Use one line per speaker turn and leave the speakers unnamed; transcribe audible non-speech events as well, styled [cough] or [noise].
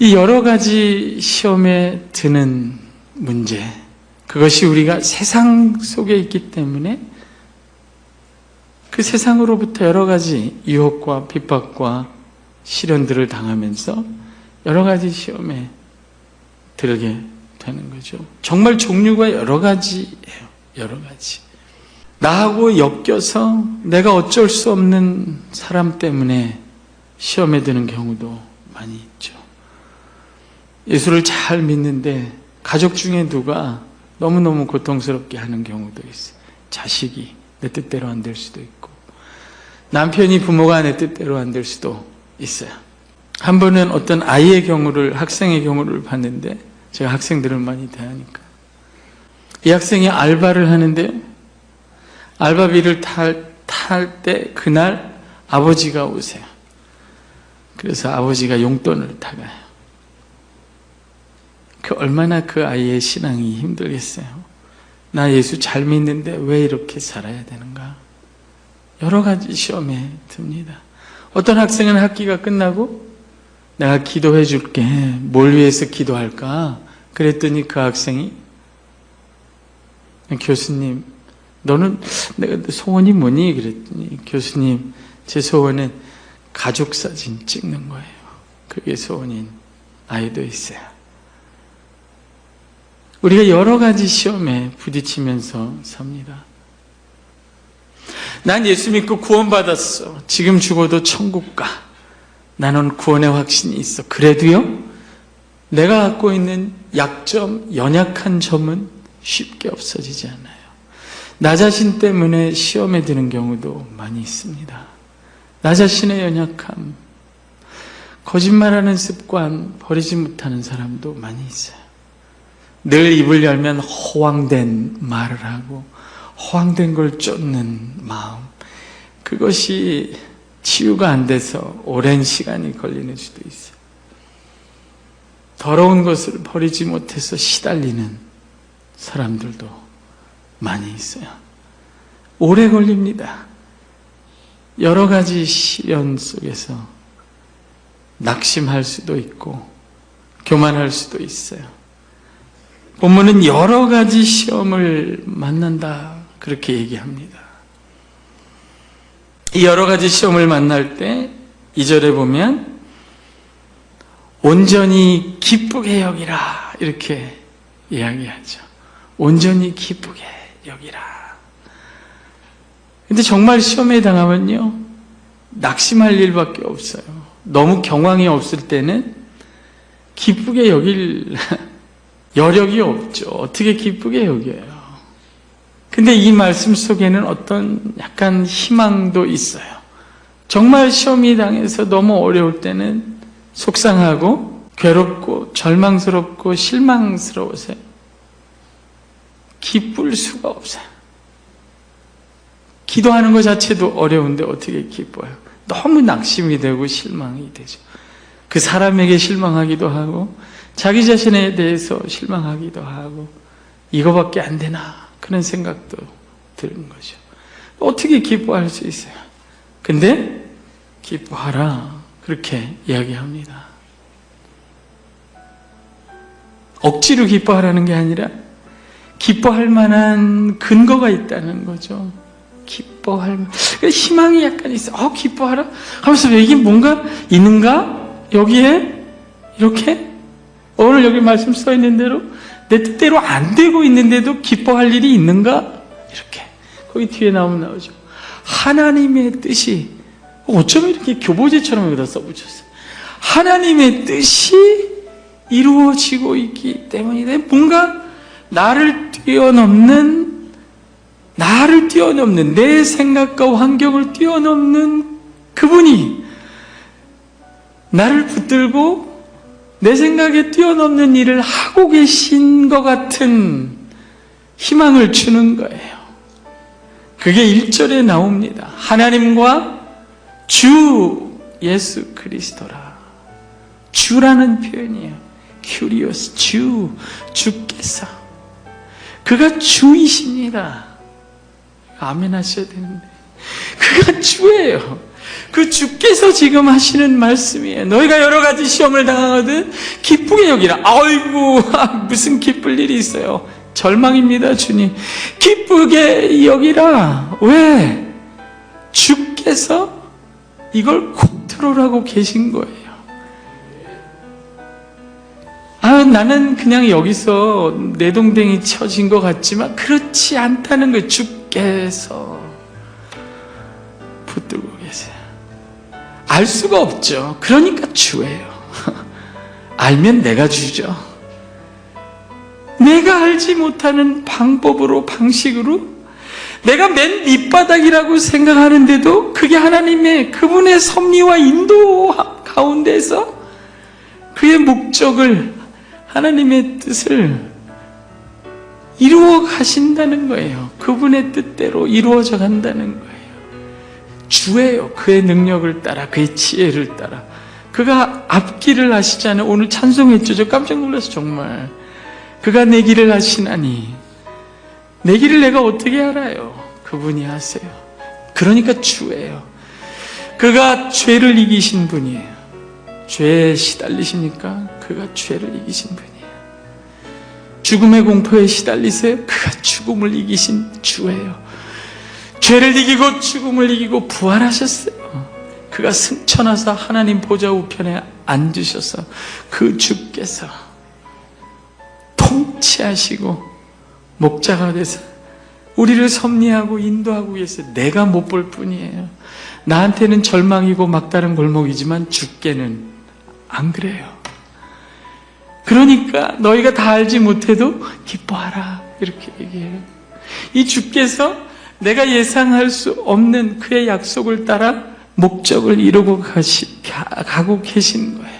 이 여러 가지 시험에 드는 문제, 그것이 우리가 세상 속에 있기 때문에 그 세상으로부터 여러 가지 유혹과 핍박과 시련들을 당하면서 여러 가지 시험에 들게 되는 거죠. 정말 종류가 여러 가지예요. 여러 가지. 나하고 엮여서 내가 어쩔 수 없는 사람 때문에 시험에 드는 경우도 많이 있죠. 예수를 잘 믿는데 가족 중에 누가 너무너무 고통스럽게 하는 경우도 있어요. 자식이 내 뜻대로 안 될 수도 있고, 남편이 부모가 내 뜻대로 안 될 수도 있어요. 한 번은 어떤 아이의 경우를, 학생의 경우를 봤는데, 제가 학생들을 많이 대하니까. 이 학생이 알바를 하는데요. 알바비를 탈, 탈 때, 그날 아버지가 오세요. 그래서 아버지가 용돈을 타가요. 그 얼마나 그 아이의 신앙이 힘들겠어요. 나 예수 잘 믿는데 왜 이렇게 살아야 되는가? 여러 가지 시험에 듭니다. 어떤 학생은 학기가 끝나고 내가 기도해 줄게. 뭘 위해서 기도할까? 그랬더니 그 학생이 교수님, 너는 내가 소원이 뭐니? 그랬더니 교수님, 제 소원은 가족 사진 찍는 거예요. 그게 소원인 아이도 있어요. 우리가 여러 가지 시험에 부딪히면서 삽니다. 난 예수 믿고 구원받았어. 지금 죽어도 천국 가. 나는 구원의 확신이 있어. 그래도요, 내가 갖고 있는 약점, 연약한 점은 쉽게 없어지지 않아요. 나 자신 때문에 시험에 드는 경우도 많이 있습니다. 나 자신의 연약함, 거짓말하는 습관 버리지 못하는 사람도 많이 있어요. 늘 입을 열면 허황된 말을 하고 허황된 걸 쫓는 마음 그것이 치유가 안 돼서 오랜 시간이 걸리는 수도 있어요. 더러운 것을 버리지 못해서 시달리는 사람들도 많이 있어요. 오래 걸립니다. 여러 가지 시련 속에서 낙심할 수도 있고 교만할 수도 있어요. 본문은 여러 가지 시험을 만난다. 그렇게 얘기합니다. 이 여러 가지 시험을 만날 때, 2절에 보면, 온전히 기쁘게 여기라. 이렇게 이야기하죠. 온전히 기쁘게 여기라. 근데 정말 시험에 당하면요, 낙심할 일밖에 없어요. 너무 경황이 없을 때는 기쁘게 여길 여력이 없죠. 어떻게 기쁘게 여겨요. 근데 이 말씀 속에는 어떤 약간 희망도 있어요. 정말 시험이 당해서 너무 어려울 때는 속상하고 괴롭고 절망스럽고 실망스러우세요. 기쁠 수가 없어요. 기도하는 것 자체도 어려운데 어떻게 기뻐요? 너무 낙심이 되고 실망이 되죠. 그 사람에게 실망하기도 하고 자기 자신에 대해서 실망하기도 하고 이거밖에 안 되나 그런 생각도 드는 거죠. 어떻게 기뻐할 수 있어요? 근데 기뻐하라 그렇게 이야기합니다. 억지로 기뻐하라는 게 아니라 기뻐할 만한 근거가 있다는 거죠. 기뻐할 만 희망이 약간 있어. 어 기뻐하라 하면서 이게 뭔가 있는가 여기에 이렇게 오늘 여기 말씀 써 있는 대로 내 뜻대로 안 되고 있는데도 기뻐할 일이 있는가? 이렇게. 거기 뒤에 나오면 나오죠. 하나님의 뜻이, 어쩌면 이렇게 교보제처럼 여기다 써붙였어요. 하나님의 뜻이 이루어지고 있기 때문이다. 뭔가 나를 뛰어넘는, 나를 뛰어넘는, 내 생각과 환경을 뛰어넘는 나를 붙들고 내 생각에 뛰어넘는 일을 하고 계신 것 같은 희망을 주는 거예요. 그게 1절에 나옵니다. 하나님과 주 예수 그리스도라. 주라는 표현이에요. 큐리오스 주 주께서 그가 주이십니다. 아멘 하셔야 되는데 그가 주예요. 그 주께서 지금 하시는 말씀이에요. 너희가 여러 가지 시험을 당하거든 기쁘게 여기라. 아이고 [laughs] 무슨 기쁠 일이 있어요. 절망입니다, 주님. 기쁘게 여기라. 왜? 주께서 이걸 컨트롤하고 계신 거예요. 아, 나는 그냥 여기서 내 동댕이 쳐진 것 같지만 그렇지 않다는 거예요. 주께서 알 수가 없죠. 그러니까 주예요. [laughs] 알면 내가 주죠. 내가 알지 못하는 방법으로, 방식으로 내가 맨 밑바닥이라고 생각하는데도 그게 하나님의 그분의 섭리와 인도 가운데서 그의 목적을 하나님의 뜻을 이루어 가신다는 거예요. 그분의 뜻대로 이루어져 간다는 거예요. 주예요. 그의 능력을 따라, 그의 지혜를 따라. 그가 앞길을 하시잖아요. 오늘 찬송했죠. 저 깜짝 놀라서 정말. 그가 내 길을 하시나니. 내 길을 내가 어떻게 알아요? 그분이 하세요. 그러니까 주예요. 그가 죄를 이기신 분이에요. 죄에 시달리십니까? 그가 죄를 이기신 분이에요. 죽음의 공포에 시달리세요? 그가 죽음을 이기신 주예요. 죄를 이기고 죽음을 이기고 부활하셨어요. 그가 승천하사 하나님 보좌 우편에 앉으셔서 그 주께서 통치하시고 목자가 돼서 우리를 섭리하고 인도하고 계세요. 내가 못 볼 뿐이에요. 나한테는 절망이고 막다른 골목이지만 주께는 안 그래요. 그러니까 너희가 다 알지 못해도 기뻐하라 이렇게 얘기해요. 이 주께서 내가 예상할 수 없는 그의 약속을 따라 목적을 이루고 가시, 가, 가고 계신 거예요.